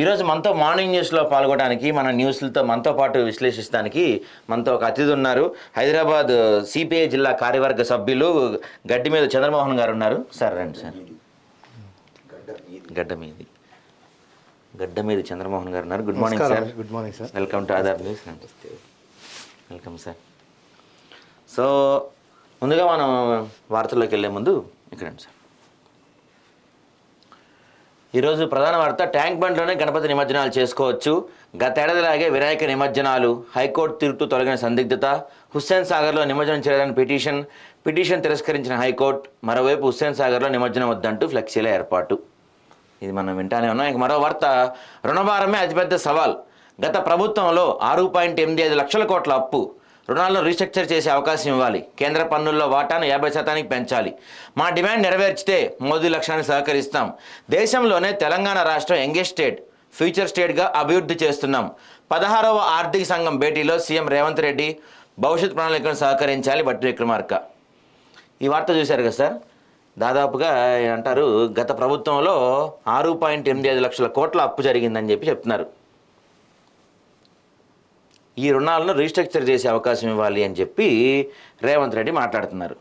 ఈరోజు మనతో మార్నింగ్ న్యూస్లో పాల్గొనడానికి మన న్యూస్లతో మనతో పాటు విశ్లేషించడానికి మనతో ఒక అతిథి ఉన్నారు. హైదరాబాద్ సిపిఐ జిల్లా కార్యవర్గ సభ్యులు గడ్డి మీద చంద్రమోహన్ గారు ఉన్నారు. సార్ రండి సార్. గడ్డ మీది. గడ్డ మీద చంద్రమోహన్ గారు ఉన్నారు. Good morning sir. Good morning sir. Welcome to Aadhaar news. Welcome sir. So ముందుగా మనం వార్తల్లోకి వెళ్ళే ముందు ఇక్కడ సార్. ఈరోజు ప్రధాన వార్త ట్యాంక్ బండ్లోనే గణపతి నిమజ్జనాలు చేసుకోవచ్చు. గతేడాదిలాగే వినాయక నిమజ్జనాలు హైకోర్టు తీర్పు తొలగిన సందిగ్ధత హుస్సేన్ సాగర్లో నిమజ్జనం చేయాలని పిటిషన్ పిటిషన్ తిరస్కరించిన హైకోర్టు మరోవైపు హుస్సేన్ సాగర్లో నిమజ్జనం వద్దంటూ ఫ్లెక్సీల ఏర్పాటు. ఇది మనం వింటానే ఉన్నాం. ఇంక మరో వార్త రుణభారమే అతిపెద్ద సవాల్. గత ప్రభుత్వంలో ఆరు పాయింట్ ఎనిమిది ఐదు లక్షల కోట్ల అప్పు. రుణాలను రీస్ట్రక్చర్ చేసే అవకాశం ఇవ్వాలి. కేంద్ర పన్నుల్లో వాటాను యాభై శాతానికి పెంచాలి. మా డిమాండ్ నెరవేర్చితే మోదీ లక్ష్యాన్ని సహకరిస్తాం. దేశంలోనే తెలంగాణ రాష్ట్రం యంగెస్ట్ స్టేట్ ఫ్యూచర్ స్టేట్గా అభివృద్ధి చేస్తున్నాం. పదహారవ ఆర్థిక సంఘం భేటీలో సీఎం రేవంత్ రెడ్డి భవిష్యత్ ప్రణాళికను సహకరించాలి బట్టి విక్రమార్క ఈ వార్త చూశారు కదా సార్? దాదాపుగా అంటారు గత ప్రభుత్వంలో ఆరు పాయింట్ ఎనిమిది ఐదు లక్షల కోట్ల అప్పు జరిగిందని చెప్పి చెప్తున్నారు. ఈ రుణాలను రీస్ట్రక్చర్ చేసే అవకాశం ఇవ్వాలి అని చెప్పి రేవంత్ రెడ్డి మాట్లాడుతున్నారు.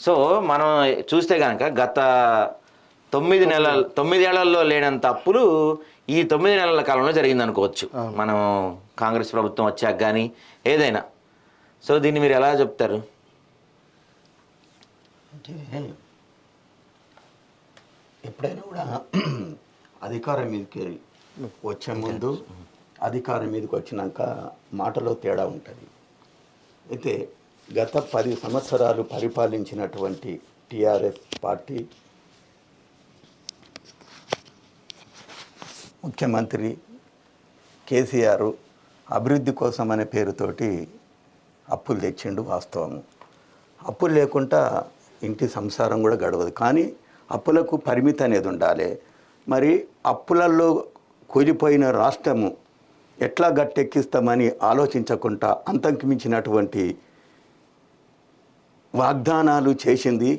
సో మనం చూస్తే కనుక గత తొమ్మిది నెలల తొమ్మిదేళ్ళలో లేనంత అప్పులు ఈ తొమ్మిది నెలల కాలంలో జరిగింది అనుకోవచ్చు మనం కాంగ్రెస్ ప్రభుత్వం వచ్చాక కానీ ఏదైనా. సో దీన్ని మీరు ఎలా చెప్తారు? అంటే ఎప్పుడైనా కూడా అధికారం మీదకి వచ్చే ముందు అధికారం మీదకి వచ్చినాక మాటలో తేడా ఉంటుంది. అయితే గత పది సంవత్సరాలు పరిపాలించినటువంటి టీఆర్ఎస్ పార్టీ ముఖ్యమంత్రి కేసీఆర్ అభివృద్ధి కోసం అనే పేరుతోటి అప్పులు తెచ్చిండు వాస్తవము. అప్పులు లేకుండా ఇంటి సంసారం కూడా గడవదు. కానీ అప్పులకు పరిమితి అనేది ఉండాలి. మరి అప్పులలో కూలిపోయిన రాష్ట్రము ఎట్లా గట్టెక్కిస్తామని ఆలోచించకుండా అంతంకి మించినటువంటి వాగ్దానాలు చేసింది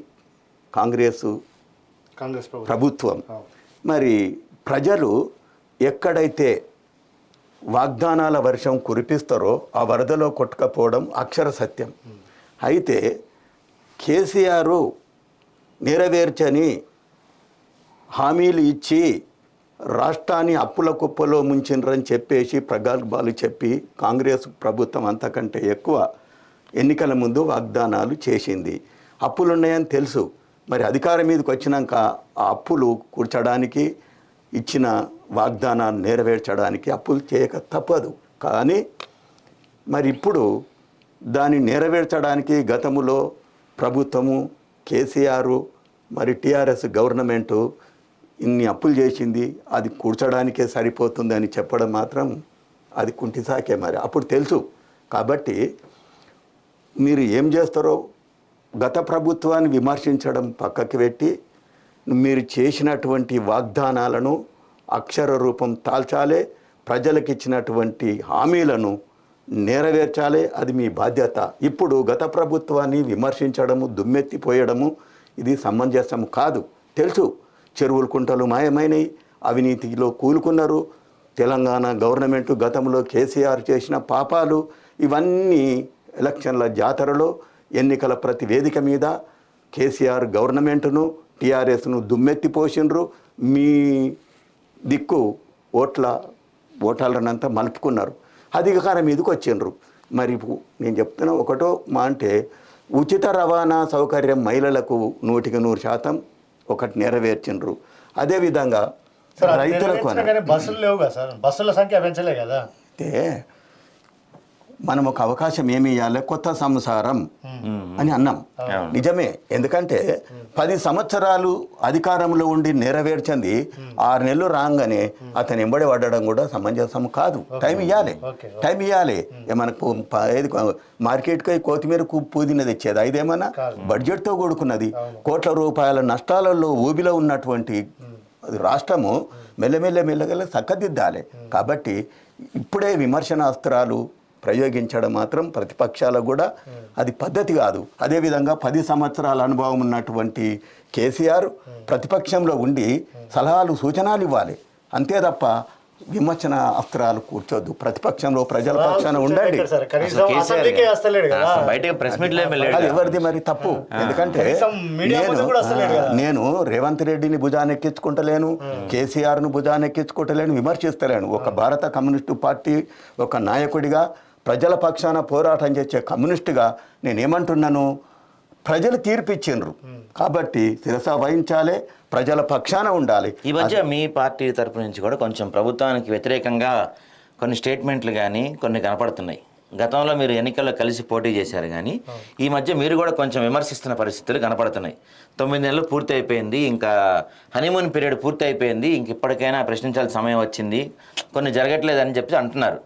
కాంగ్రెస్ కాంగ్రెస్ ప్రభుత్వం. మరి ప్రజలు ఎక్కడైతే వాగ్దానాల వర్షం కురిపిస్తారో ఆ వరదలో కొట్టుకపోవడం అక్షర సత్యం. అయితే కేసీఆర్ నెరవేర్చని హామీలు ఇచ్చి రాష్ట్రాన్ని అప్పుల కుప్పలో ముంచినరని చెప్పేసి ప్రగల్భాలు చెప్పి కాంగ్రెస్ ప్రభుత్వం అంతకంటే ఎక్కువ ఎన్నికల ముందు వాగ్దానాలు చేసింది. అప్పులు ఉన్నాయని తెలుసు. మరి అధికారం మీదకి వచ్చినాక ఆ అప్పులు కూర్చడానికి ఇచ్చిన వాగ్దానాన్ని నెరవేర్చడానికి అప్పులు చేయక తప్పదు. కానీ మరి ఇప్పుడు దాన్ని నెరవేర్చడానికి గతములో ప్రభుత్వము కేసీఆర్ మరి టీఆర్ఎస్ గవర్నమెంటు ఇన్ని అప్పులు చేసింది అది కూర్చడానికే సరిపోతుంది అని చెప్పడం మాత్రం అది కుంటిసాకే మరి. అప్పుడు తెలుసు. కాబట్టి మీరు ఏం చేస్తారో గత ప్రభుత్వాన్ని విమర్శించడం పక్కకి పెట్టి మీరు చేసినటువంటి వాగ్దానాలను అక్షర రూపం తాల్చాలే ప్రజలకు ఇచ్చినటువంటి హామీలను నెరవేర్చాలి అది మీ బాధ్యత. ఇప్పుడు గత ప్రభుత్వాన్ని విమర్శించడము దుమ్మెత్తిపోయడము ఇది సమంజసం కాదు. తెలుసు. చెరువుల కుంటలు మాయమైనవి అవినీతిలో కూలుకున్నారు. తెలంగాణ గవర్నమెంట్ గతంలో కేసీఆర్ చేసిన పాపాలు ఇవన్నీ ఎలక్షన్ల జాతరలో ఎన్నికల ప్రతి వేదిక మీద కేసీఆర్ గవర్నమెంట్ను టీఆర్ఎస్ను దుమ్మెత్తిపోసిండ్రు మీ దిక్కు ఓట్ల ఓటాలనంతా మలుపుకున్నారు. అధికారం మీదకి వచ్చిండ్రు. మరి నేను చెప్తున్నా ఒకటో మా అంటే ఉచిత రవాణా సౌకర్యం మహిళలకు నూటికి నూరు శాతం ఒకటి నెరవేర్చిండ్రు అదేవిధంగా రైతులకు బస్సులు లేవు కదా సార్. బస్సుల సంఖ్య పెంచలే కదా. అయితే మనం ఒక అవకాశం ఏమి ఇవ్వాలి కొత్త సంసారం అని అన్నాం. నిజమే. ఎందుకంటే పది సంవత్సరాలు అధికారంలో ఉండి నెరవేర్చింది ఆరు నెలలు రాగానే అతను ఎంబడి పడడం కూడా సమంజసం కాదు. టైం ఇవ్వాలి. టైం ఇవ్వాలి మనకు ఏది మార్కెట్కి కొత్తిమీర కు- పుదీనా తెచ్చేది. ఇదేమన్నా బడ్జెట్తో కూడుకున్నది. కోట్ల రూపాయల నష్టాలలో ఊబిలో ఉన్నటువంటి అది రాష్ట్రము మెల్లమెల్ల మెల్లగల చక్కదిద్దాలి కాబట్టి ఇప్పుడే విమర్శనాస్త్రాలు ప్రయోగించడం మాత్రం ప్రతిపక్షాలకు కూడా అది పద్ధతి కాదు. అదేవిధంగా పది సంవత్సరాల అనుభవం ఉన్నటువంటి కేసీఆర్ ప్రతిపక్షంలో ఉండి సలహాలు సూచనలు ఇవ్వాలి. అంతే తప్ప విమర్శన అస్త్రాలు కూర్చోద్దు. ప్రతిపక్షంలో ప్రజల పక్షాన ఉండండి. అది. ఎవరిది మరి తప్పు? ఎందుకంటే నేను ముందు కూడా వస్తలేడు కదా. నేను రేవంత్ రెడ్డిని భుజాన్ని ఎక్కించుకుంటలేను కేసీఆర్ను భుజాన్ని ఎక్కించుకుంటలేను విమర్శిస్తలేను. ఒక భారత కమ్యూనిస్టు పార్టీ ఒక నాయకుడిగా ప్రజల పక్షాన పోరాటం చేసే కమ్యూనిస్టుగా నేనేమంటున్నాను? ప్రజలు తీర్పిచ్చిండ్రు. కాబట్టి శిరస వహించాలి ప్రజల పక్షాన ఉండాలి. ఈ మధ్య మీ పార్టీ తరపు నుంచి కూడా కొంచెం ప్రభుత్వానికి వ్యతిరేకంగా కొన్ని స్టేట్మెంట్లు కానీ కొన్ని కనపడుతున్నాయి. గతంలో మీరు ఎన్నికల్లో కలిసి పోటీ చేశారు కానీ ఈ మధ్య మీరు కూడా కొంచెం విమర్శిస్తున్న పరిస్థితులు కనపడుతున్నాయి. తొమ్మిది నెలలు పూర్తి అయిపోయింది ఇంకా హనీమూన్ పీరియడ్ పూర్తి అయిపోయింది ఇంక ఇప్పటికైనా ప్రశ్నించాల్సిన సమయం వచ్చింది కొన్ని జరగట్లేదని చెప్పి అంటున్నారు.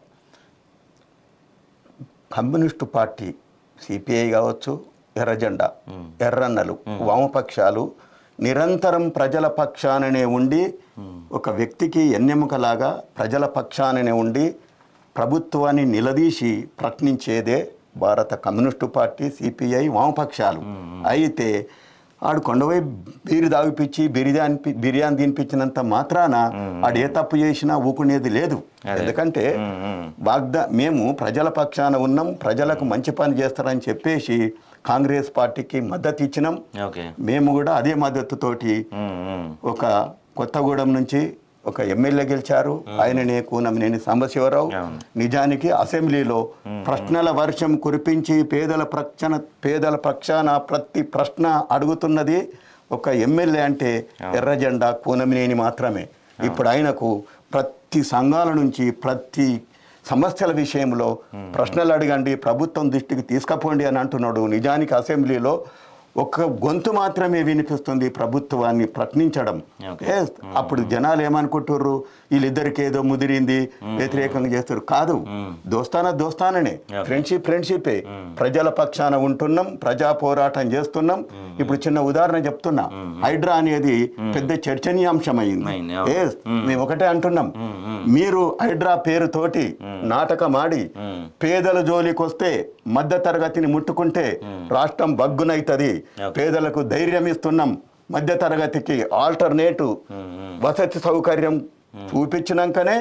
కమ్యూనిస్టు పార్టీ సిపిఐ కావచ్చు ఎర్రజెండా ఎర్రన్నలు వామపక్షాలు నిరంతరం ప్రజల పక్షాననే ఉండి ఒక వ్యక్తికి ఎన్నెముకలాగా ప్రజల పక్షాననే ఉండి ప్రభుత్వాన్ని నిలదీసి ప్రశ్నించేదే భారత కమ్యూనిస్టు పార్టీ సిపిఐ వామపక్షాలు. అయితే ఆడు కొండవై బీరు దాగిపించి బిర్యానీ బిర్యానీ తినిపించినంత మాత్రాన ఆడు ఏ తప్పు చేసినా ఊకునేది లేదు. ఎందుకంటే వాగ్దా మేము ప్రజల పక్షాన ఉన్నాం ప్రజలకు మంచి పని చేస్తారని చెప్పేసి కాంగ్రెస్ పార్టీకి మద్దతు ఇచ్చినాం. మేము కూడా అదే మద్దతుతోటి. ఒక కొత్తగూడెం నుంచి ఒక ఎమ్మెల్యే గెలిచారు. ఆయననే కూనమినేని సాంబశివరావు. నిజానికి అసెంబ్లీలో ప్రశ్నల వర్షం కురిపించి పేదల ప్రక్షణ పేదల పక్షాన ప్రతి ప్రశ్న అడుగుతున్నది ఒక ఎమ్మెల్యే అంటే ఎర్ర జెండా కూనమినేని మాత్రమే. ఇప్పుడు ఆయనకు ప్రతి సంఘాల నుంచి ప్రతి సమస్యల విషయంలో ప్రశ్నలు అడగండి ప్రభుత్వం దృష్టికి తీసుకపోండి అని అంటున్నాడు. నిజానికి అసెంబ్లీలో ఒక గొంతు మాత్రమే వినిపిస్తుంది ప్రభుత్వాన్ని ప్రశ్నించడం. అప్పుడు జనాలు ఏమనుకుంటుర్రు? వీళ్ళిద్దరికి ఏదో ముదిరింది వ్యతిరేకంగా చేస్తారు. కాదు దోస్తాన దోస్తాననే. ఫ్రెండ్షిప్ ఫ్రెండ్షిపే ప్రజల పక్షాన ఉంటున్నాం ప్రజా పోరాటం చేస్తున్నాం. ఇప్పుడు చిన్న ఉదాహరణ చెప్తున్నా. హైడ్రా అనేది పెద్ద చర్చనీయాంశమైంది. మేము. ఒకటే అంటున్నాం. మీరు హైడ్రా పేరుతోటి నాటకం ఆడి పేదల జోలికి వస్తే మధ్య తరగతిని ముట్టుకుంటే రాష్ట్రం బగ్గునైతది. పేదలకు ధైర్యం ఇస్తున్నాం మధ్య తరగతికి ఆల్టర్నేటివ్ వసతి సౌకర్యం చూపించినాకనే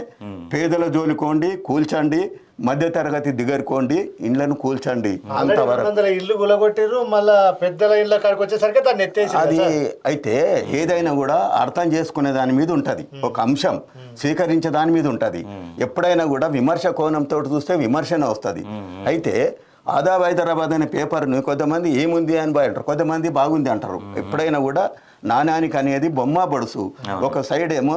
పేదల జోలికోండి కూల్చండి మధ్య తరగతి దిగరుకోండి ఇండ్లను కూల్చండి అంతవరకు. ఇల్లు గులగొట్టిర్రు మళ్ళా పెద్దల ఇళ్ళ కాడికి వచ్చేసరికి దాన్ని ఎత్తేసి అది అయితే ఏదైనా కూడా అర్థం చేసుకునే దాని మీద ఉంటది. ఒక అంశం స్వీకరించే దాని మీద ఉంటది. ఎప్పుడైనా కూడా విమర్శ కోణంతో చూస్తే విమర్శనే వస్తుంది. అయితే ఆదాబ్ హైదరాబాద్ అనే పేపర్ను కొంతమంది ఏముంది అని అంటారు. కొంతమంది బాగుంది అంటారు. ఎప్పుడైనా కూడా నాణానికి అనేది బొమ్మ బడుసు. ఒక సైడ్ ఏమో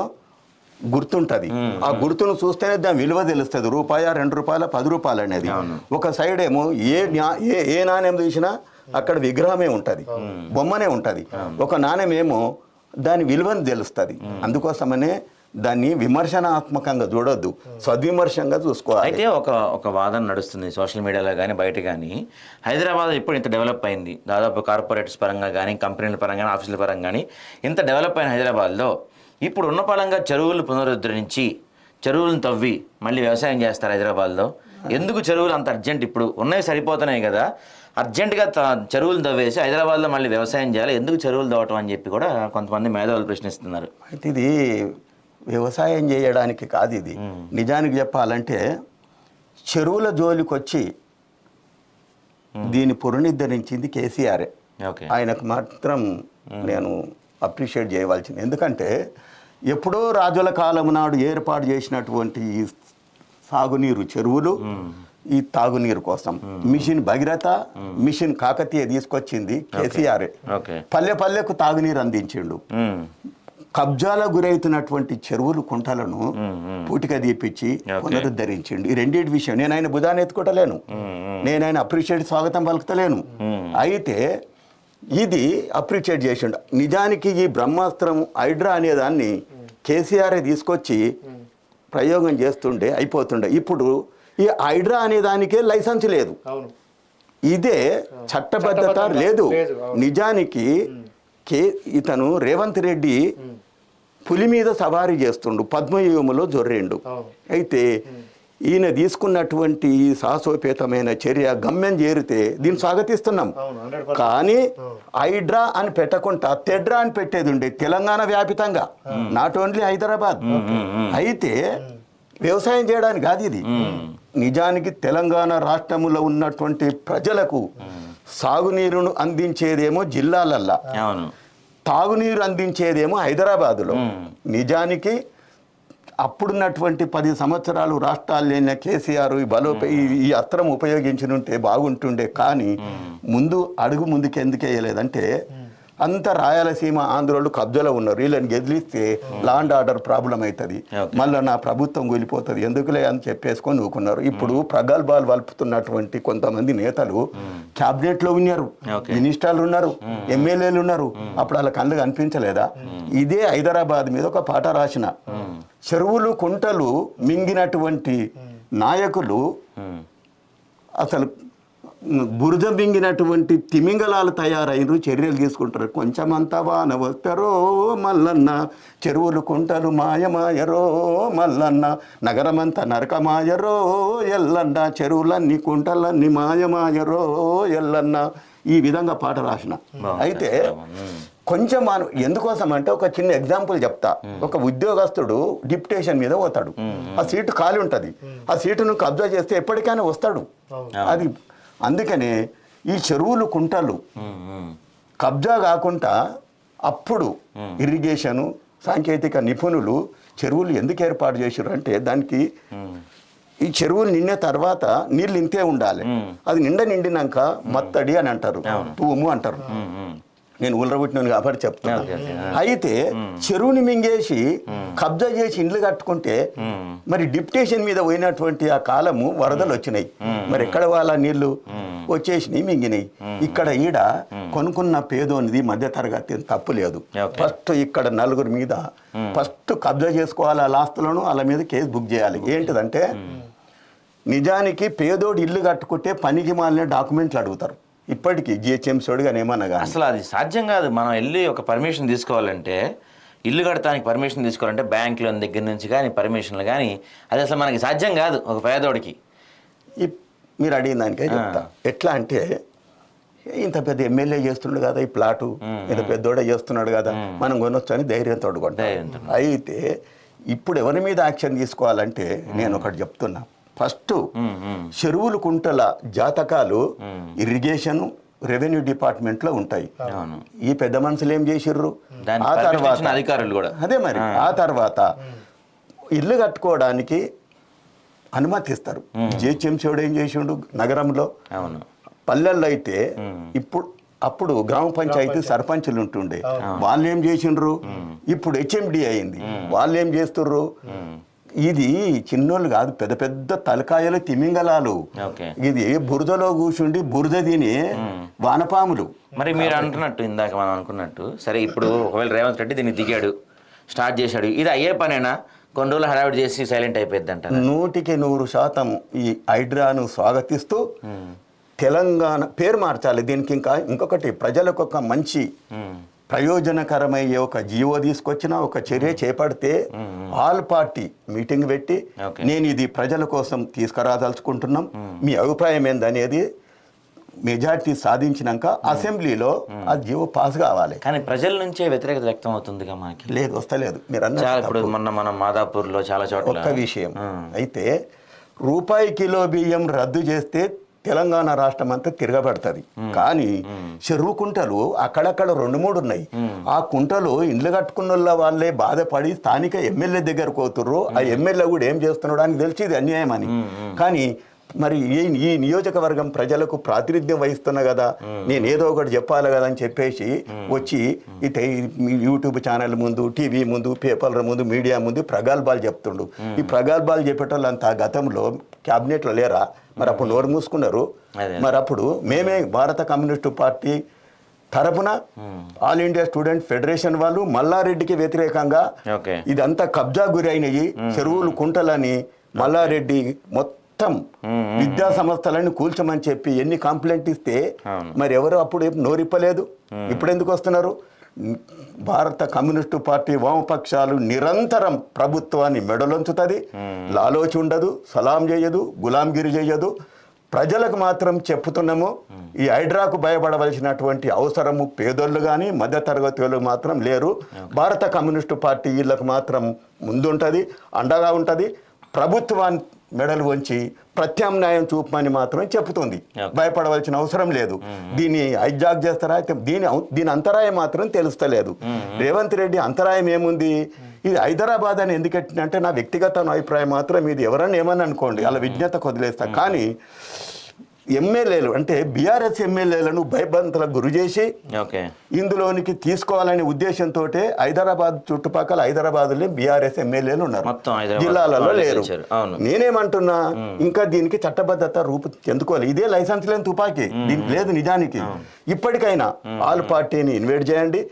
గుర్తుంటది. ఆ గుర్తును చూస్తేనే దాని విలువ తెలుస్తుంది. రూపాయ రెండు రూపాయల పది రూపాయలు అనేది. ఒక సైడ్ ఏమో ఏ న్యా- ఏ ఏ నాణ్యం చూసినా అక్కడ విగ్రహమే ఉంటది. బొమ్మనే ఉంటది. ఒక నాణ్యం ఏమో దాని విలువను తెలుస్తుంది. అందుకోసమనే దాన్ని విమర్శనాత్మకంగా చూడొద్దు. సద్విమర్శంగా చూసుకోవాలి. అయితే ఒక ఒక వాదన నడుస్తుంది సోషల్ మీడియాలో కానీ బయట కానీ హైదరాబాద్ ఇప్పుడు ఇంత డెవలప్ అయింది? దాదాపు కార్పొరేట్స్ పరంగా కానీ కంపెనీల పరంగా కానీ ఆఫీసుల పరంగా కానీ ఇంత డెవలప్ అయిన హైదరాబాద్లో ఇప్పుడు ఉన్న పరంగా చెరువులు పునరుద్ధరించి చెరువులను తవ్వి మళ్ళీ వ్యవసాయం చేస్తారు హైదరాబాద్లో. ఎందుకు చెరువులు అంత అర్జెంట్? ఇప్పుడు ఉన్నవి సరిపోతున్నాయి కదా. అర్జెంటుగా త- చెరువులు తవ్వేసి హైదరాబాద్లో మళ్ళీ వ్యవసాయం చేయాలి. ఎందుకు చెరువులు తవ్వటం అని చెప్పి కూడా కొంతమంది మేధావులు ప్రశ్నిస్తున్నారు. అయితే ఇది వ్యవసాయం చేయడానికి కాదు ఇది. నిజానికి చెప్పాలంటే చెరువుల జోలికి వచ్చి దీన్ని పునరుద్ధరించింది కేసీఆర్. ఓకే. ఆయనకు మాత్రం నేను అప్రిషియేట్ చేయవలసింది. ఎందుకంటే ఎప్పుడో రాజుల కాలం నాడు ఏర్పాటు చేసినటువంటి ఈ సాగునీరు చెరువులు ఈ తాగునీరు కోసం. మిషన్ భగీరథ మిషన్ కాకతీయ తీసుకొచ్చింది కేసీఆర్. పల్లె పల్లెకు తాగునీరు అందించిండు. కబ్జాల గురైతున్నటువంటి చెరువులు కుంటలను పూటిక తీపిచ్చి పునరుద్ధరించిండు. ఈ రెండింటి విషయం. నేను ఆయన బుధాన్ని ఎత్తుకోవటలేను నేను ఆయన అప్రిషియేట్ స్వాగతం పలుకుతలేను. అయితే ఇది అప్రిషియేట్ చేసిండు. నిజానికి ఈ బ్రహ్మాస్త్రం హైడ్రా అనే దాన్ని కేసీఆర్ తీసుకొచ్చి ప్రయోగం చేస్తుండే అయిపోతుండే. ఇప్పుడు ఈ హైడ్రా అనే దానికే లైసెన్స్ లేదు. ఇదే చట్టబద్ధత లేదు. నిజానికి కే ఇతను రేవంత్ రెడ్డి పులి మీద సవారీ చేస్తుండు పద్మయుగములో జొర్రిండు. అయితే ఈయన తీసుకున్నటువంటి ఈ సాహసోపేతమైన చర్య గమ్యం చేరితే దీన్ని స్వాగతిస్తున్నాం. కానీ హైడ్రా అని పెట్టకుండా తెడ్రా అని పెట్టేది ఉండే తెలంగాణ వ్యాపితంగా. Not only Hyderabad. అయితే వ్యవసాయం చేయడానికి కాదు ఇది. నిజానికి తెలంగాణ రాష్ట్రములో ఉన్నటువంటి ప్రజలకు సాగునీరును అందించేదేమో జిల్లాలల్లా. అవును. తాగునీరు అందించేదేమో హైదరాబాదులో. నిజానికి అప్పుడున్నటువంటి పది సంవత్సరాలు రాష్ట్రాలు లేని కేసీఆర్ ఈ బలోపే ఈ- అస్త్రం ఉపయోగించుంటే బాగుంటుండే. కానీ ముందు అడుగు ముందుకు ఎందుకు వేయలేదంటే అంత రాయలసీమ ఆంధ్రోళ్ళు కబ్జాలో ఉన్నారు. వీళ్ళని గెదిలిస్తే లాండ్ ఆర్డర్ ప్రాబ్లం అవుతుంది. మళ్ళీ నా ప్రభుత్వం కూలిపోతుంది. ఎందుకులే అని చెప్పేసుకొని ఊకున్నారు ఇప్పుడు ప్రగల్భాలు వలుపుతున్నటువంటి కొంతమంది నేతలు క్యాబినెట్లో ఉన్నారు. మినిస్టర్లు ఉన్నారు. ఎమ్మెల్యేలు ఉన్నారు. అప్పుడు వాళ్ళ కళ్ళు కనిపించలేదా? ఇదే హైదరాబాద్ మీద ఒక పాట రాసిన. చెరువులు కుంటలు మింగినటువంటి నాయకులు. అసలు బురద మింగినటువంటి తిమింగలాలు తయారైనరు చర్యలు తీసుకుంటారు. కొంచెం అంతా వాన వస్తారో మల్లన్న చెరువులు కుంటలు మాయమాయరో మల్లన్న నగరమంతా నరకమాయరో ఎల్లన్న చెరువులన్నీ కుంటలన్నీ మాయమాయరో ఎల్లన్న. ఈ విధంగా పాట రాసిన. అయితే కొంచెం మనం ఎందుకోసం అంటే ఒక చిన్న ఎగ్జాంపుల్ చెప్తా. ఒక ఉద్యోగస్తుడు డిప్యుటేషన్ మీద పోతాడు. ఆ సీటు ఖాళీ ఉంటుంది. ఆ సీటును కబ్జా చేస్తే ఎప్పటికైనా వస్తాడు. అది అందుకనే ఈ చెరువులు కుంటలు. కబ్జా కాకుండా అప్పుడు ఇరిగేషను సాంకేతిక నిపుణులు చెరువులు ఎందుకు ఏర్పాటు చేశారు అంటే దానికి ఈ చెరువులు నిండిన తర్వాత నీళ్ళు ఇంతే ఉండాలి. అది నిండ నిండినాక మత్తడి అని అంటారు. తూము అంటారు. నేను ఉల్లరబుట్టినాను కాబట్టి ఓకే. అయితే చెరువుని మింగేసి కబ్జా చేసి ఇండ్లు కట్టుకుంటే మరి డిప్యుటేషన్ మీద పోయినటువంటి ఆ కాలము వరదలు వచ్చినాయి. మరి ఎక్కడ వాళ్ళ నీళ్ళు? వచ్చేసినాయి మింగినాయి. ఇక్కడ ఈడ కొనుక్కున్న పేదోనిది మధ్య తరగతి తప్పు లేదు. ఫస్ట్ ఇక్కడ నలుగురు మీద ఫస్ట్ కబ్జా చేసుకోవాలి వాళ్ళ ఆస్తులను వాళ్ళ మీద కేసు బుక్ చేయాలి. ఏంటిదంటే నిజానికి పేదోడు ఇల్లు కట్టుకుంటే పనికి మాలిన డాక్యుమెంట్లు అడుగుతారు. ఇప్పటికీ జిహెచ్ఎంసీడు కానీ ఏమన్నా కానీ అసలు అది సాధ్యం కాదు. మనం వెళ్ళి ఒక పర్మిషన్ తీసుకోవాలంటే ఇల్లు కడటానికి పర్మిషన్ తీసుకోవాలంటే బ్యాంక్ లోన్ దగ్గర నుంచి కానీ పర్మిషన్లు కానీ అది అసలు మనకి సాధ్యం కాదు ఒక పేదోడికి. మీరు అడిగిన దానికే చెప్తా. ఎట్లా అంటే ఇంత పెద్ద ఎమ్మెల్యే చేస్తున్నాడు కదా ఈ ప్లాటు ఇంత పెద్దోడే చేస్తున్నాడు కదా మనం కొనొచ్చు అని ధైర్యంతో కొంటాం ధైర్యంతో. అయితే ఇప్పుడు ఎవరి మీద యాక్షన్ తీసుకోవాలంటే నేను ఒకటి చెప్తున్నా. ఫస్ట్. చెరువులు కుంటల జాతకాలు ఇరిగేషన్ రెవెన్యూ డిపార్ట్మెంట్లో ఉంటాయి. అవును. ఈ పెద్ద మనుషులు ఏం చేసిర్రు? ఆ తర్వాత ఇచ్చిన అధికారులు కూడా. అదే మరి. ఆ. తర్వాత ఇల్లు కట్టుకోవడానికి అనుమతిస్తారు జిహెచ్ఎంసీడు ఏం చేసిండు నగరంలో? అవును. పల్లెల్లో అయితే ఇప్పుడు అప్పుడు గ్రామ పంచాయతీ సర్పంచులు ఉంటుండే. వాళ్ళు ఏం చేసిండ్రు ఇప్పుడు హెచ్ఎండి అయింది. వాళ్ళు ఏం చేస్తుర్రు ఇది చిన్నోళ్ళు కాదు పెద్ద పెద్ద తలకాయలు తిమింగలాలు. ఇది బురదలో కూర్చుండి బురద తిని వానపాములు. మరి మీరు అంటున్నట్టు ఇందాక మనం అనుకున్నట్టు సరే ఇప్పుడు ఒకవేళ రేవంత్ రెడ్డి దీన్ని దిగాడు స్టార్ట్ చేశాడు ఇది అయ్యే పనేనా? కొన్ని రోజులు హడావిడి చేసి సైలెంట్ అయిపోద్ది అంట నూటికి నూరు శాతం ఈ హైడ్రాను స్వాగతిస్తూ తెలంగాణ పేరు మార్చాలి. దీనికి ఇంకా ఇంకొకటి ప్రజలకు ఒక మంచి ప్రయోజనకరమయ్యే ఒక జీవో తీసుకొచ్చిన ఒక చర్య చేపడితే ఆల్ పార్టీ మీటింగ్ పెట్టి. నేను ఇది ప్రజల కోసం తీసుకురాదలుచుకుంటున్నాం. మీ అభిప్రాయం ఏందనేది మెజార్టీ సాధించినాక అసెంబ్లీలో ఆ జీవో పాస్ కావాలి. కానీ ప్రజల నుంచే వ్యతిరేకత వ్యక్తం అవుతుందిగా మనకి. లేదు వస్తలేదు. మీరు ఇప్పుడు. మొన్న మనం మాదాపూర్లో చాలా చోట్ల. ఒక్క విషయం. అయితే రూపాయి కిలో బియ్యం రద్దు చేస్తే తెలంగాణ రాష్ట్రం అంతా తిరగబడుతుంది. కానీ చెరువు కుంటలు అక్కడక్కడ రెండు మూడు ఉన్నాయి. ఆ కుంటలు ఇండ్లు కట్టుకున్న వాళ్ళే బాధపడి స్థానిక ఎమ్మెల్యే దగ్గరకు పోతుర్రు. ఆ ఎమ్మెల్యే కూడా ఏం చేస్తున్నాడు అని తెలిసి ఇది అన్యాయం అని కానీ మరి ఈ ఈ నియోజకవర్గం ప్రజలకు ప్రాతినిధ్యం వహిస్తున్నా కదా నేను ఏదో ఒకటి చెప్పాలి కదా అని చెప్పేసి వచ్చి యూట్యూబ్ ఛానల్ ముందు టీవీ ముందు పేపర్ల ముందు మీడియా ముందు ప్రగల్భాలు చెప్తుండు. ఈ ప్రగల్భాలు చెప్పేటోళ్ళంతా గతంలో క్యాబినెట్లో లేరా? మరి అప్పుడు నోరు మూసుకున్నారు. మరి అప్పుడు మేమే భారత కమ్యూనిస్టు పార్టీ తరపున ఆల్ ఇండియా స్టూడెంట్ ఫెడరేషన్ వాళ్ళు మల్లారెడ్డికి వ్యతిరేకంగా ఇదంతా కబ్జా గురైనవి చెరువులు కుంటలని మల్లారెడ్డి మొత్తం విద్యా సంస్థలను కూల్చమని చెప్పి ఎన్ని కంప్లైంట్ ఇస్తే. మరి ఎవరు అప్పుడు నోరిప్పలేదు. ఇప్పుడు ఎందుకు వస్తున్నారు? భారత కమ్యూనిస్టు పార్టీ వామపక్షాలు నిరంతరం ప్రభుత్వాన్ని మెడలొంచుతుంది. లాలోచి ఉండదు సలాం చేయదు గులాంగిరి చేయదు. ప్రజలకు మాత్రం చెప్పుతున్నాము ఈ హైడ్రాకు భయపడవలసినటువంటి అవసరము పేదోళ్ళు కానీ మధ్యతరగతి వాళ్ళు మాత్రం లేరు. భారత కమ్యూనిస్టు పార్టీ వీళ్ళకు మాత్రం ముందుంటుంది అండగా ఉంటుంది. ప్రభుత్వాన్ని మెడలు వంచి ప్రత్యామ్నాయం చూపమని మాత్రం చెప్తుంది Okay. భయపడవలసిన అవసరం లేదు. దీన్ని హైజాక్ చేస్తారా? అయితే దీని దీని అంతరాయం మాత్రం తెలుస్తలేదు. రేవంత్ రెడ్డి అంతరాయం ఏముంది? ఇది హైదరాబాద్ అని ఎందుకు నా వ్యక్తిగత అభిప్రాయం మాత్రం ఇది ఎవరన్నా ఏమని అనుకోండి. అలా విజ్ఞత వదిలేస్తా. కానీ ఎమ్మెల్యేలు అంటే బీఆర్ఎస్ ఎమ్మెల్యేలను భయభ్రాంతులకు గురి చేసి ఇందులోనికి తీసుకోవాలనే ఉద్దేశంతో హైదరాబాద్ చుట్టుపక్కల హైదరాబాద్లో బీఆర్ఎస్ ఎమ్మెల్యేలు ఉన్నారు. జిల్లాలలో లేరు. నేనేమంటున్నా ఇంకా దీనికి చట్టబద్ధత రూపు చెందుకోవాలి ఇదే లైసెన్స్ లేని తుపాకీ. దీనికి లేదు నిజానికి. ఇప్పటికైనా ఆల్ పార్టీని ఇన్వైట్ చేయండి.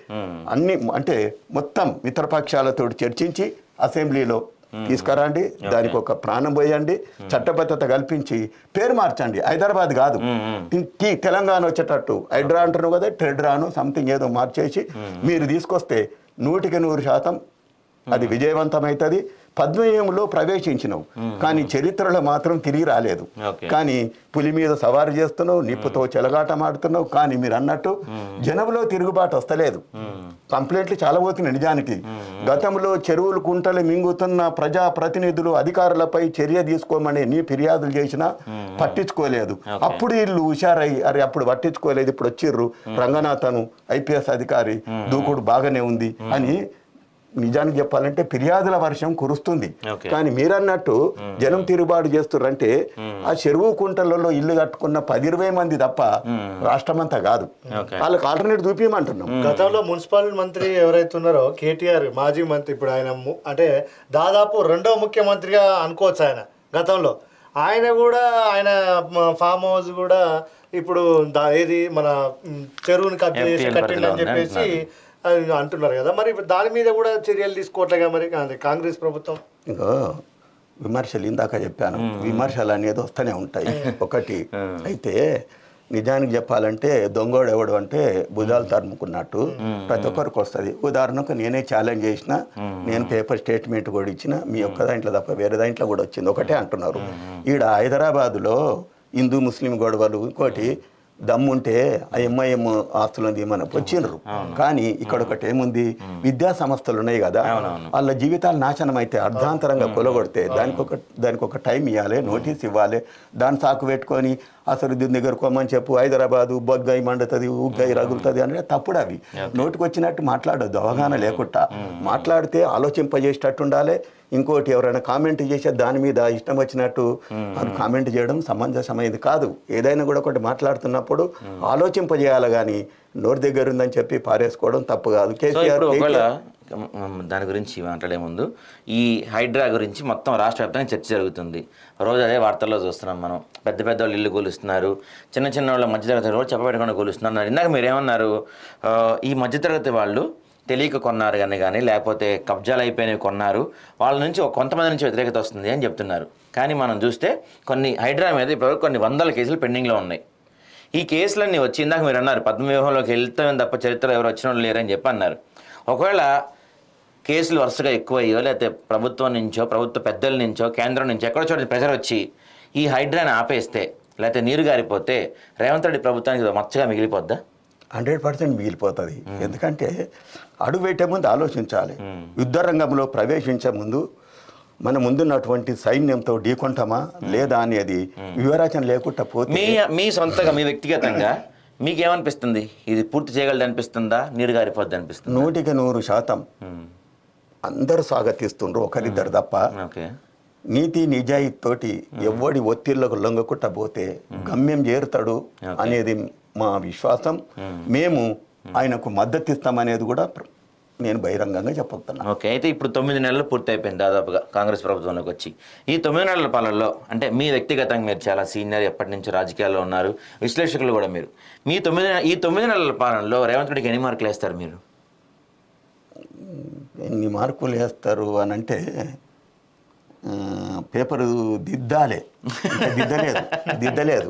అన్ని అంటే మొత్తం మిత్రపక్షాలతో చర్చించి అసెంబ్లీలో తీసుకురండి. దానికి ఒక ప్రాణం పోయండి. చట్టబద్ధత కల్పించి పేరు మార్చండి. హైదరాబాద్ కాదు. టీ- తెలంగాణ వచ్చేటట్టు హైడ్రా అంటున్నావు కదా టెడ్రాను సంథింగ్ ఏదో మార్చేసి మీరు తీసుకొస్తే నూటికి నూరు శాతం అది విజయవంతమవుతుంది. పద్మవ్యూహంలో ప్రవేశించినావు. కానీ చరిత్రలో మాత్రం తిరిగి రాలేదు. కానీ పులి మీద సవారు చేస్తున్నావు నిప్పుతో చెలగాటం ఆడుతున్నావు కానీ మీరు అన్నట్టు జనంలో తిరుగుబాటు వస్తలేదు. కంప్లైంట్లు చాలా పోతున్నాయి నిజానికి. గతంలో చెరువులు కుంటలు మింగుతున్న ప్రజా ప్రతినిధులు అధికారులపై చర్య తీసుకోమని నీ ఫిర్యాదులు చేసినా పట్టించుకోలేదు. అప్పుడు వీళ్ళు హుషారై అరే అప్పుడు పట్టించుకోలేదు ఇప్పుడు వచ్చిర్రు. రంగనాథను ఐపీఎస్ అధికారి దూకుడు బాగానే ఉంది అని నిజానికి చెప్పాలంటే ఫిర్యాదుల వర్షం కురుస్తుంది. కానీ మీరన్నట్టు జనం తిరుగుబాటు చేస్తుర్రంటే ఆ చెరువు కుంటలలో ఇల్లు కట్టుకున్న పది ఇరవై మంది తప్ప రాష్ట్రమంతా కాదు. Okay. వాళ్ళకి ఆల్టర్నేట్ చూపించమంటున్నాం గతంలో మున్సిపల్ మంత్రి ఎవరైతే ఉన్నారో కేటీఆర్ మాజీ మంత్రి ఇప్పుడు ఆయన అంటే దాదాపు రెండవ ముఖ్యమంత్రిగా అనుకోవచ్చు ఆయన గతంలో. ఆయన కూడా ఆయన ఫామ్ హౌస్ కూడా ఇప్పుడు దా- ఏది మన చెరువుని కబ్జా చేసి కట్టిండని చెప్పేసి అంటున్నారు కదా. మరి ఇప్పుడు దాని మీద కూడా చర్యలు తీసుకోవట్లేగా మరి కాంగ్రెస్ ప్రభుత్వం? ఇంకో విమర్శలు ఇందాక చెప్పాను. విమర్శలు అనేది వస్తూనే ఉంటాయి. ఒకటి అయితే నిజానికి చెప్పాలంటే దొంగోడు ఎవడు అంటే భుజాలు తరుముకున్నట్టు ప్రతి ఒక్కరికి వస్తుంది. ఉదాహరణకు నేనే ఛాలెంజ్ చేసిన నేను పేపర్ స్టేట్మెంట్ కూడా ఇచ్చిన మీ ఒక్క దాంట్లో తప్ప వేరే దాంట్లో కూడా వచ్చింది. ఒకటే అంటున్నారు. ఈడ హైదరాబాదులో హిందూ ముస్లిం గొడవలు ఇంకోటి దమ్ముంటే ఆ ఎంఐఎం ఆస్తులని మన వచ్చిండ్రు. కానీ ఇక్కడ ఒకటి ఏముంది? విద్యా సంస్థలు ఉన్నాయి కదా. వాళ్ళ జీవితాలు నాశనం అయితే అర్ధాంతరంగా కొలగొడితే దానికి ఒక దానికి ఒక టైం ఇవ్వాలి నోటీస్ ఇవ్వాలి. దాని సాకు పెట్టుకొని అసలు దీని దగ్గర కొమ్మని చెప్పు హైదరాబాదు బొగ్గాయి మండుతుంది ఉగ్గాయి రగులుతుంది అనేది తప్పుడు అవి. నోటికి వచ్చినట్టు మాట్లాడొద్దు అవగాహన లేకుండా. మాట్లాడితే ఆలోచింపజేసేటట్టు ఉండాలి. ఇంకోటి ఎవరైనా కామెంట్ చేసే దాని మీద ఇష్టం వచ్చినట్టు కామెంట్ చేయడం సమంజసమైనది కాదు. ఏదైనా కూడా ఒకటి మాట్లాడుతున్నప్పుడు ఆలోచింపజేయాలి కానీ నోటి దగ్గర ఉందని చెప్పి పారేసుకోవడం తప్పు కాదు. కేసీఆర్ దాని గురించి మాట్లాడే ముందు ఈ హైడ్రా గురించి మొత్తం రాష్ట్ర వ్యాప్తంగా చర్చ జరుగుతుంది. రోజు అదే వార్తల్లో చూస్తున్నాం మనం. పెద్ద పెద్ద వాళ్ళు ఇల్లు కూలుస్తున్నారు. చిన్న చిన్న వాళ్ళ మధ్యతరగతి వాళ్ళు చెప్పబెట్టకుండా కూలుస్తున్నారు. ఇందాక మీరేమన్నారు? ఈ మధ్యతరగతి వాళ్ళు తెలియక కొన్నారు కానీ కానీ లేకపోతే కబ్జాలు అయిపోయినవి కొన్నారు. వాళ్ళ నుంచి ఒక కొంతమంది నుంచి వ్యతిరేకత వస్తుంది అని చెప్తున్నారు. కానీ మనం చూస్తే కొన్ని హైడ్రా మీద ఇప్పటివరకు కొన్ని వందల కేసులు పెండింగ్లో ఉన్నాయి. ఈ కేసులన్నీ వచ్చి ఇందాక మీరు అన్నారు పద్మవ్యూహంలోకి వెళ్తామని తప్ప చరిత్రలో ఎవరు వచ్చిన వాళ్ళు లేరని చెప్పి అన్నారు ఒకవేళ కేసులు వరుసగా ఎక్కువయ్యో లేకపోతే ప్రభుత్వం నుంచో ప్రభుత్వ పెద్దల నుంచో కేంద్రం నుంచో ఎక్కడో చోట ప్రెషర్ వచ్చి ఈ హైడ్రాని ఆపేస్తే లేకపోతే నీరు గారిపోతే రేవంత్ రెడ్డి ప్రభుత్వానికి మచ్చగా మిగిలిపోద్దా? హండ్రెడ్ పర్సెంట్ మిగిలిపోతుంది. ఎందుకంటే అడుగు పెట్టే ముందు ఆలోచించాలి. యుద్ధ రంగంలో ప్రవేశించే ముందు మన ముందున్నటువంటి సైన్యంతో ఢీకొంటామా? లేదా అనేది వివరాచన లేకుండా పోతే మీ మీ సొంతగా మీ వ్యక్తిగతంగా మీకేమనిపిస్తుంది? ఇది పూర్తి చేయగలది అనిపిస్తుందా నీరు గారిపోద్ది అనిపిస్తుంది? నూటికి నూరు శాతం. అందరూ స్వాగతిస్తుండ్రు ఒకరిద్దరు తప్ప. నీతి నిజాయితీతోటి ఎవడి ఒత్తిళ్ళకు లొంగకుండా పోతే గమ్యం చేరుతాడు అనేది మా విశ్వాసం. మేము. ఆయనకు మద్దతు ఇస్తామనేది కూడా నేను బహిరంగంగా చెప్పొస్తున్నా ఓకే. అయితే ఇప్పుడు తొమ్మిది నెలలు పూర్తి అయిపోయింది దాదాపుగా కాంగ్రెస్ ప్రభుత్వంలోకి వచ్చి. ఈ తొమ్మిది నెలల పాలనలో అంటే మీ వ్యక్తిగతంగా మీరు చాలా సీనియర్ ఎప్పటి నుంచి రాజకీయాల్లో ఉన్నారు. విశ్లేషకులు కూడా మీరు. మీ తొమ్మిది ఈ తొమ్మిది నెలల పాలనలో రేవంత్ రెడ్డికి ఎన్ని మార్కులు వేస్తారు మీరు? ఎన్ని మార్కులు వేస్తారు అని అంటే పేపరు దిద్దాలే. దిద్దలేదు దిద్దలేదు.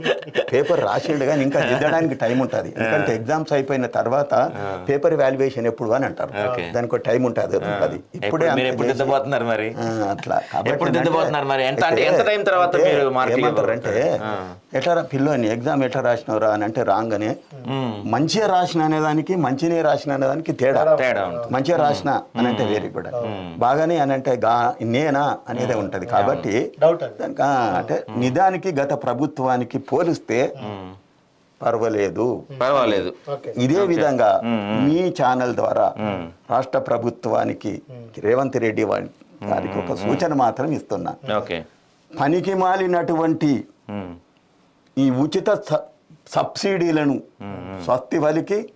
పేపర్ రాసిండు కానీ ఇంకా దిద్దడానికి టైం ఉంటుంది. ఎందుకంటే ఎగ్జామ్స్ అయిపోయిన తర్వాత పేపర్ వాల్యుయేషన్ ఎప్పుడు అని అంటారు. దానికి ఒక టైం ఉంటుంది ఎప్పుడు? ఇప్పుడే దిద్దబోతున్నారు మరి? అట్లా. దిద్దబోతున్నారు మరి? ఎంత- అంటే ఎంత time తర్వాత మీరు ఏమంటారంటే ఆ. ఎట్లా రా పిల్లోని ఎగ్జామ్ ఎట్లా రాసినవరా అని అంటే రాగానే మంచిగా రాసిన అనేదానికి మంచినే రాసిన అనేదానికి తేడా. తేడా. మంచిగా రాసిన అని అంటే వేరే కూడా. బాగానే అని అంటే గా నేనా అనేదే ఉంటది. కాబట్టి డౌట్ అది. అంటే నిజానికి గత ప్రభుత్వానికి పోలిస్తే పర్వాలేదు. పర్వాలేదు. ఇదే విధంగా మీ ఛానల్ ద్వారా రాష్ట్ర ప్రభుత్వానికి రేవంత్ రెడ్డి వారి గారికి ఒక సూచన మాత్రం ఇస్తున్నా. ఓకే. పనికి మాలినటువంటి. ఈ ఉచిత సబ్సిడీలను స్వస్తి వలికి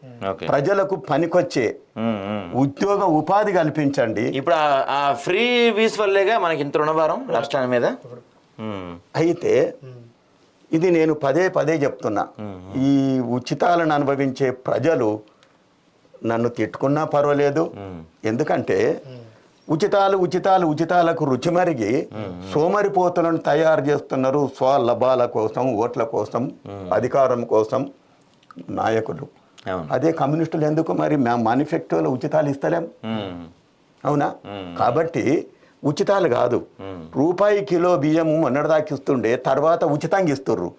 ప్రజలకు పనికొచ్చే. ఉద్యోగ ఉపాధి కల్పించండి. ఇప్పుడు ఆ- ఫ్రీ వీస్ వల్లేగా మనకి ఇంత రుణభారం రాష్ట్రాల మీద. అయితే ఇది నేను పదే పదే చెప్తున్నా. ఈ ఉచితాలను అనుభవించే ప్రజలు నన్ను తిట్టుకున్నా పర్వాలేదు. ఎందుకంటే ఉచితాలు ఉచితాలు ఉచితాలకు రుచి మరిగి సోమరిపోతులను తయారు చేస్తున్నారు స్వలభాల కోసం ఓట్ల కోసం అధికారం కోసం నాయకులు. అదే కమ్యూనిస్టులు ఎందుకు మరి మేము మానిఫెక్టోలో ఉచితాలు ఇస్తలేం. అవునా? కాబట్టి ఉచితాలు కాదు. రూపాయి కిలో బియ్యం మొన్నటిదాకా ఇస్తుండే తర్వాత ఉచితంగా ఇస్తుర్రు.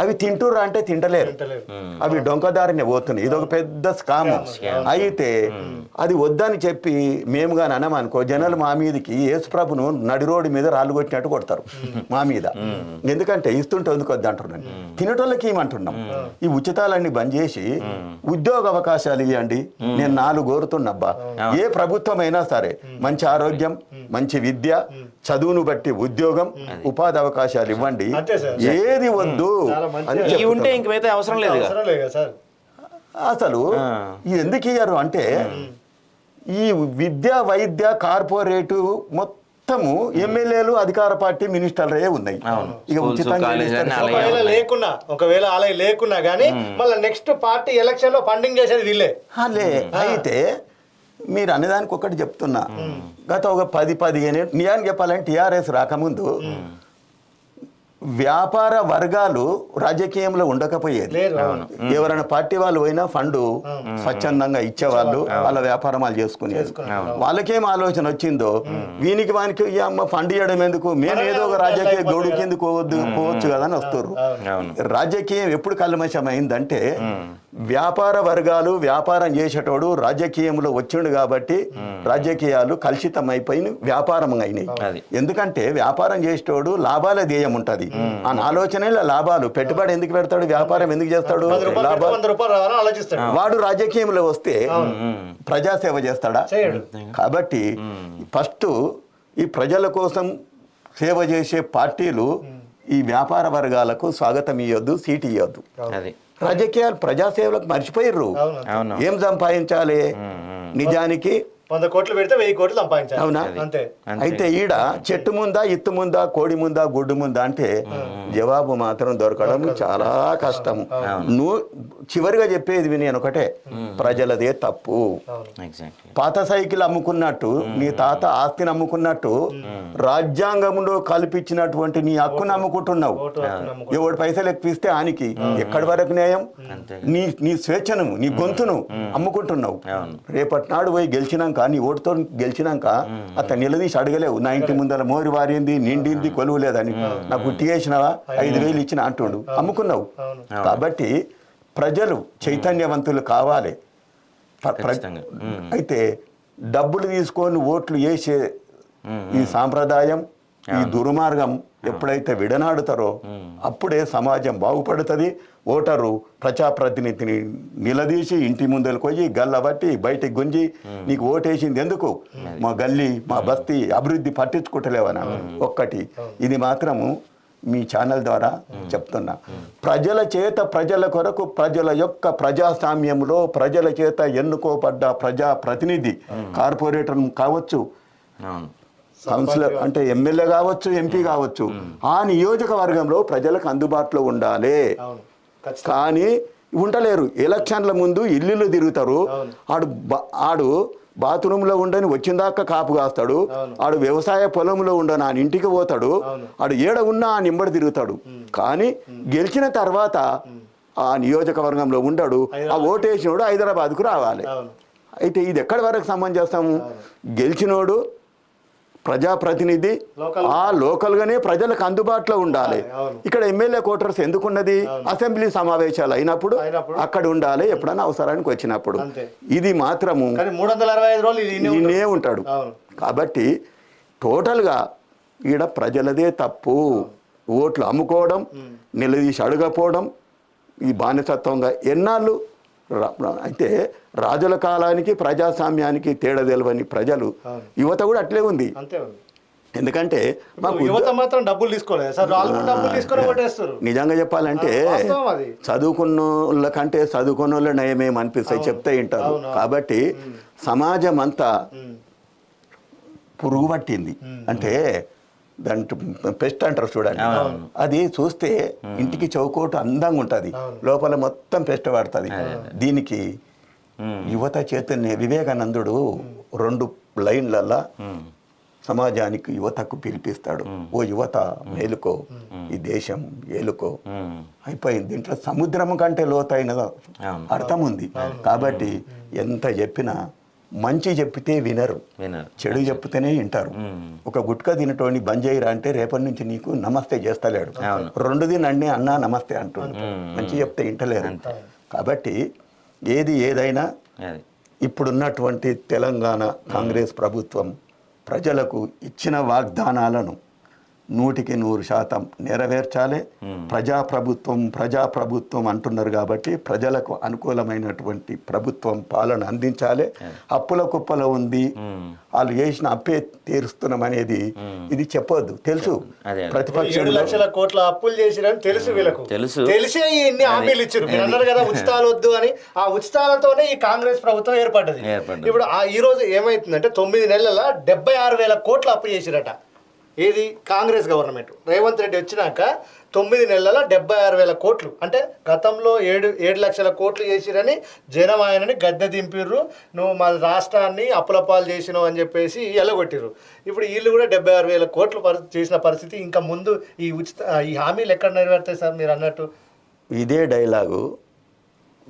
అవి తింటుర్రా అంటే తింటలేరు. అవి డొంకదారిని పోతున్నాయి. ఇది ఒక పెద్ద స్కామ్. అయితే అది వద్దని చెప్పి మేము కానీ అన్నామనుకో జనాలు మా మీదకి యేసుప్రభును నడి రోడ్డు మీద రాళ్ళు కొట్టినట్టు కొడతారు మా మీద. ఎందుకంటే ఇస్తుంటే ఎందుకు వద్దు అంటున్నాను. తినటోళ్ళకి ఏమంటున్నాం? ఈ ఉచితాలన్నీ బంద్ చేసి ఉద్యోగ అవకాశాలు ఇవ్వండి. నేను నాలుగు కోరుతున్నబ్బా ఏ ప్రభుత్వం అయినా సరే మంచి ఆరోగ్యం మంచి విద్య చదువును బట్టి ఉద్యోగం ఉపాధి అవకాశాలు ఇవ్వండి. ఏది వద్దు మంచి- అని ఉంటే చెప్తున్నా. ఇంక మిగతా అవసరం లేదుగా అవసరం లేదు అసలు. ఇది ఎందుకు ఇయ్యారు అంటే ఈ విద్య వైద్య కార్పొరేటు మొత్తము ఎమ్మెల్యేలు అధికార పార్టీ మినిస్టర్లే ఉన్నాయి. అవును. ఇక ఉచితంగా ఒకవేళ. లేకున్నా ఒకవేళ అలా లేకున్నా కానీ మళ్ళీ నెక్స్ట్ పార్టీ ఎలక్షన్లో ఫండింగ్ చేసేది వీళ్ళే. అలే అయితే మీరు అనేదానికి ఒకటి చెప్తున్నా. గత ఒక పది పదిహేను నిజానికి చెప్పాలంటే టీఆర్ఎస్ రాకముందు వ్యాపార వర్గాలు రాజకీయంలో ఉండకపోయేది. ఎవరైనా పార్టీ వాళ్ళు పోయినా ఫండ్ స్వచ్ఛందంగా ఇచ్చేవాళ్ళు వాళ్ళ వ్యాపారం వాళ్ళు చేసుకునేది. వాళ్ళకేం ఆలోచన వచ్చిందో వీనికి వానికి అమ్మ ఫండ్ ఇవ్వడం ఎందుకు? మేము ఏదో ఒక రాజకీయ గౌడు కిందకు పోవద్దు పోవచ్చు కదా అని వస్తారు అవును. రాజకీయం ఎప్పుడు కల్మషం అయిందంటే వ్యాపార వర్గాలు వ్యాపారం చేసేటోడు రాజకీయంలో వచ్చిండు కాబట్టి రాజకీయాలు కలుషితం అయిపోయి వ్యాపారం అయినాయి. ఎందుకంటే వ్యాపారం చేసేటోడు లాభాల ధ్యేయం ఉంటది. ఆ ఆలోచనలో లాభాలు. పెట్టుబడి ఎందుకు పెడతాడు? వ్యాపారం ఎందుకు చేస్తాడు? వాడు రాజకీయంలో వస్తే. ప్రజాసేవ చేస్తాడా? చేయడు. కాబట్టి ఫస్ట్ ఈ ప్రజల కోసం సేవ చేసే పార్టీలు ఈ వ్యాపార వర్గాలకు స్వాగతం ఇవ్వద్దు సీట్ ఇవ్వద్దు అది. రాజకీయాలు ప్రజాసేవలకు అవును. ఏం సంపాదించాలి? నిజానికి వంద కోట్లు పెడితే వెయ్యి కోట్లు సంపాదించాలి. అవునా? అంతే. అయితే ఈడ చెట్టు ముందా ఇత్తు ముందా కోడి ముందా గుడ్డు ముందా అంటే జవాబు మాత్రం దొరకడం చాలా కష్టము. నువ్వు చివరిగా చెప్పేది నేను ఒకటే. ప్రజలదే తప్పు. ఎగ్జాక్ట్లీ పాత సైకిల్ అమ్ముకున్నట్టు నీ తాత ఆస్తిని అమ్ముకున్నట్టు రాజ్యాంగంలో కల్పించినటువంటి నీ హక్కును అమ్ముకుంటున్నావు ఎవడు పైసలు ఎక్కువిస్తే ఆనికి ఎక్కడి వరకు న్యాయం. నీ నీ స్వేచ్ఛను నీ గొంతును అమ్ముకుంటున్నావు. రేపటి నాడు పోయి గెలిచినాక నీ ఓటుతో గెలిచినాక అతను నిలదీసి అడగలేవు. నా ఇంటి ముందర మోరి వారింది నిండింది కొలువు లేదని. నాకు టీ వేసినావా ఐదు వేలు ఇచ్చిన అంటుండు. అమ్ముకున్నావు. కాబట్టి ప్రజలు చైతన్యవంతులు కావాలి. అయితే డబ్బులు తీసుకొని ఓట్లు వేసే ఈ సాంప్రదాయం ఈ దుర్మార్గం ఎప్పుడైతే విడనాడుతారో అప్పుడే సమాజం బాగుపడుతుంది. ఓటరు ప్రజాప్రతినిధిని నిలదీసి ఇంటి ముందరకు పోయి గల్లబట్టి బయటికి గుంజి నీకు ఓటేసింది ఎందుకు? మా గల్లీ మా బస్తీ అభివృద్ధి పట్టించుకుంటలేవనా ఒక్కటి. ఇది మాత్రము మీ ఛానల్ ద్వారా చెప్తున్నా. ప్రజల చేత ప్రజల కొరకు ప్రజల యొక్క ప్రజాస్వామ్యంలో ప్రజల చేత ఎన్నుకోబడ్డ ప్రజా ప్రతినిధి కార్పొరేటర్ కావచ్చు. కౌన్సిలర్ అంటే ఎమ్మెల్యే కావచ్చు ఎంపీ కావచ్చు. ఆ నియోజకవర్గంలో ప్రజలకు అందుబాటులో ఉండాలి. కానీ ఉండలేరు. ఎలక్షన్ల ముందు ఇల్లులు తిరుగుతారు. ఆడు బ- ఆడు బాత్రూంలో ఉండని వచ్చిందాక కాపు కాస్తాడు. ఆడు వ్యవసాయ పొలంలో ఉండని ఆయన ఇంటికి పోతాడు. ఆడు ఏడ ఉన్నా ఆ నింబడి తిరుగుతాడు. కానీ గెలిచిన తర్వాత ఆ నియోజకవర్గంలో ఉండడు. ఆ ఓటేసినోడు హైదరాబాద్కు రావాలి. అయితే ఇది ఎక్కడి వరకు సమంజసము గెలిచినోడు ప్రజాప్రతినిధి ఆ లోకల్ గానే ప్రజలకు అందుబాటులో ఉండాలి. ఇక్కడ ఎమ్మెల్యే క్వార్టర్స్ ఎందుకున్నది? అసెంబ్లీ సమావేశాలు అయినప్పుడు. అక్కడ ఉండాలి ఎప్పుడైనా అవసరానికి వచ్చినప్పుడు. ఇది మాత్రము. ఈయనే ఉంటాడు. కాబట్టి టోటల్గా ఈడ ప్రజలదే తప్పు. ఓట్లు అమ్ముకోవడం నిలదీసి అడగపోవడం ఈ బానిసత్వంగా ఎన్నాళ్ళు అయితే రాజుల కాలానికి ప్రజాస్వామ్యానికి తేడా తెలవని ప్రజలు. యువత కూడా అట్లే ఉంది. ఎందుకంటే మాకు యువత మాత్రం డబ్బులు తీసుకోలేదు నిజంగా చెప్పాలంటే. చదువుకున్న కంటే చదువుకున్న వాళ్ళ నయమేం అనిపిస్తాయి చెప్తే వింటారు. కాబట్టి సమాజం అంతా. పురుగు పట్టింది అంటే దాని పెస్ట్ అంటారు చూడండి. అది చూస్తే ఇంటికి చౌకోటు అందంగా ఉంటుంది. లోపల మొత్తం పెస్ట్ పడుతుంది దీనికి యువత చైతన్య వివేకానందుడు రెండు లైన్లల్లా సమాజానికి యువతకు పిలిపిస్తాడు. ఓ యువత మేలుకో. ఈ దేశం ఏలుకో. అయిపోయింది. దీంట్లో సముద్రం కంటే లోతైన. అర్థం ఉంది కాబట్టి ఎంత చెప్పినా మంచి చెప్పితే వినరు. చెడు చెప్తేనే వింటారు. ఒక గుట్కా తినటోని బంద్ చేయరా అంటే రేపటి నుంచి నీకు నమస్తే చేస్తలేడు. రెండు దినండి అన్నా నమస్తే అంటుండు మంచి చెప్తే వింటలేరు. కాబట్టి ఏది ఏదైనా ఇప్పుడున్నటువంటి తెలంగాణ కాంగ్రెస్ ప్రభుత్వం ప్రజలకు ఇచ్చిన వాగ్దానాలను నూటికి నూరు శాతం నెరవేర్చాలి. ప్రజాప్రభుత్వం ప్రజాప్రభుత్వం అంటున్నారు కాబట్టి ప్రజలకు అనుకూలమైనటువంటి ప్రభుత్వం పాలన అందించాలి. అప్పుల కుప్పలో ఉంది. వాళ్ళు చేసిన అప్పే తీరుస్తున్నాం అనేది ఇది చెప్పొద్దు. తెలుసు. ప్రతిపక్షంలో లక్షల కోట్ల అప్పులు చేసిరని తెలుసు వీళ్ళకు. తెలుసు. తెలిసే ఇన్ని హామీలు ఇచ్చారు. మీరు అన్నారు కదా ఉచితాలు వద్దు అని. ఆ ఉచితాలతోనే ఈ కాంగ్రెస్ ప్రభుత్వం ఏర్పడ్డది. ఏర్పడ్డది. ఇప్పుడు ఆ ఈ రోజు ఏమైతుందంటే తొమ్మిది నెలల డెబ్బై ఆరు వేల కోట్లు అప్పు చేసిరట. ఏది? కాంగ్రెస్ గవర్నమెంట్. రేవంత్ రెడ్డి వచ్చినాక తొమ్మిది నెలల డెబ్బై ఆరు వేల కోట్లు. అంటే గతంలో ఏడు ఏడు లక్షల కోట్లు చేసిరని జనం ఆయనని గద్దె దింపిర్రు. నువ్వు మా రాష్ట్రాన్ని అప్పులపాలు చేసినావు అని చెప్పేసి ఎలగొట్టిర్రు. ఇప్పుడు వీళ్ళు కూడా డెబ్బై ఆరు వేల కోట్లు పరి చేసిన పరిస్థితి ఇంకా ముందు ఈ ఉచిత ఈ హామీలు ఎక్కడ నెరవేరుతాయి సార్ మీరు అన్నట్టు? ఇదే డైలాగు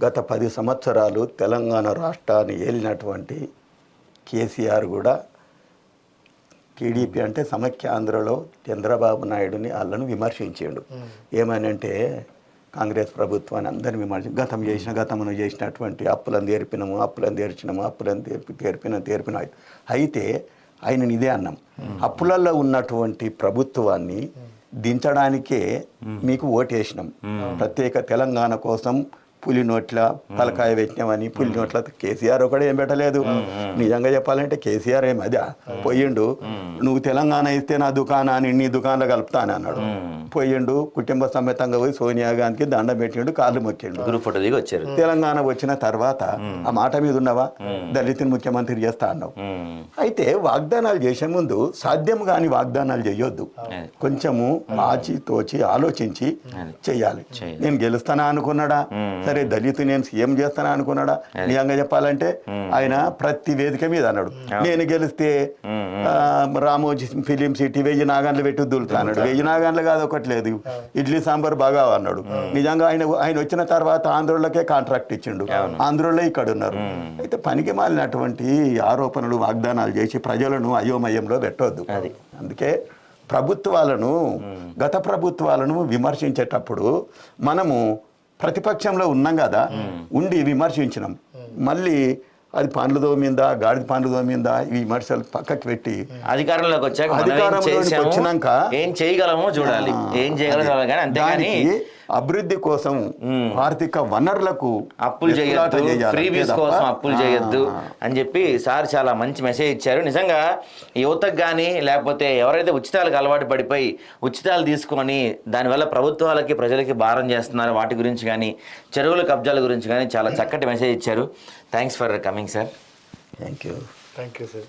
గత పది సంవత్సరాలు తెలంగాణ రాష్ట్రాన్ని ఏలినటువంటి కేసీఆర్ కూడా టీడీపీ అంటే సమైక్యాంధ్రలో చంద్రబాబు నాయుడుని వాళ్ళను విమర్శించాడు. ఏమనంటే కాంగ్రెస్ ప్రభుత్వాన్ని అందరిని విమర్శ గతం చేసిన గతమును చేసినటువంటి అప్పులను తీర్పినము అప్పులను తీర్చినము అప్పులను తీర్పి తీర్పిన తీర్పిన అయితే ఆయన ఇదే అన్నాం. అప్పులలో ఉన్నటువంటి ప్రభుత్వాన్ని దించడానికే మీకు ఓటేసినాం. ప్రత్యేక తెలంగాణ కోసం పులి నోట్ల తలకాయ పెట్టినామని పులి నోట్ల కేసీఆర్ ఒకడే ఏం పెట్టలేదు. నిజంగా చెప్పాలంటే కేసీఆర్ ఏం అదే పోయిండు. నువ్వు తెలంగాణ ఇస్తే నా దుకాణాన్ని నీ దుకాణంలో కలుపుతాను అన్నాడు. పోయిండు కుటుంబ సమేతంగా పోయి సోనియా గాంధీకి దండం పెట్టిండు కాళ్ళు మొక్కిండు. గ్రూప్ ఫోటో దిగి వచ్చారు. తెలంగాణ వచ్చిన తర్వాత ఆ మాట మీద ఉన్నవా? దళితుని ముఖ్యమంత్రి చేస్తా అన్నావు. అయితే వాగ్దానాలు చేసే ముందు సాధ్యం కాని వాగ్దానాలు చేయొద్దు. కొంచెము ఆచి తోచి ఆలోచించి చెయ్యాలి. నేను గెలుస్తానా అనుకున్నాడా? సరే దళితు నేను సీఎం చేస్తానా అనుకున్నాడా? నిజంగా చెప్పాలంటే ఆయన ప్రతి వేదిక మీద అన్నాడు. నేను గెలిస్తే రామోజీ ఫిలిం సిటీ వెయ్యి నాగన్లు పెట్టి దులుతా అన్నాడు. వెయ్యి నాగన్లు కాదు ఒకటి లేదు. ఇడ్లీ సాంబార్ బాగా అన్నాడు. నిజంగా ఆయన ఆయన వచ్చిన తర్వాత ఆంధ్రులకే కాంట్రాక్ట్ ఇచ్చిండు. ఆంధ్రులే ఇక్కడ ఉన్నారు. అయితే పనికి మాలినటువంటి ఆరోపణలు వాగ్దానాలు చేసి ప్రజలను అయోమయంలో పెట్టవద్దు అందుకే ప్రభుత్వాలను గత ప్రభుత్వాలను విమర్శించేటప్పుడు మనము ప్రతిపక్షంలో ఉన్నాం కదా ఉండి విమర్శించినాం. మళ్ళీ అది పండ్ల దోమిందా గాడిద పండ్ల దోమిందా ఈ విమర్శలు పక్కకి పెట్టి అధికారంలోకి వచ్చాక అధికారంలోకి వచ్చినాక ఏం చేయగలమో చూడాలి. ఏం చేయగలమో కానీ అంతేగాని అభివృద్ధి కోసం ఆర్థిక వనరులకు అప్పులు చేయొద్దు. ఫ్రీబీస్ కోసం అప్పులు చేయొద్దు అని చెప్పి సార్ చాలా మంచి మెసేజ్ ఇచ్చారు. నిజంగా యువతకు కానీ లేకపోతే ఎవరైతే ఉచితాలకు అలవాటు పడిపోయి ఉచితాలు తీసుకొని దానివల్ల ప్రభుత్వాలకి ప్రజలకి భారం చేస్తున్నారో వాటి గురించి కానీ చెరువుల కబ్జాల గురించి కానీ చాలా చక్కటి మెసేజ్ ఇచ్చారు. Thanks for coming sir thank you thank you sir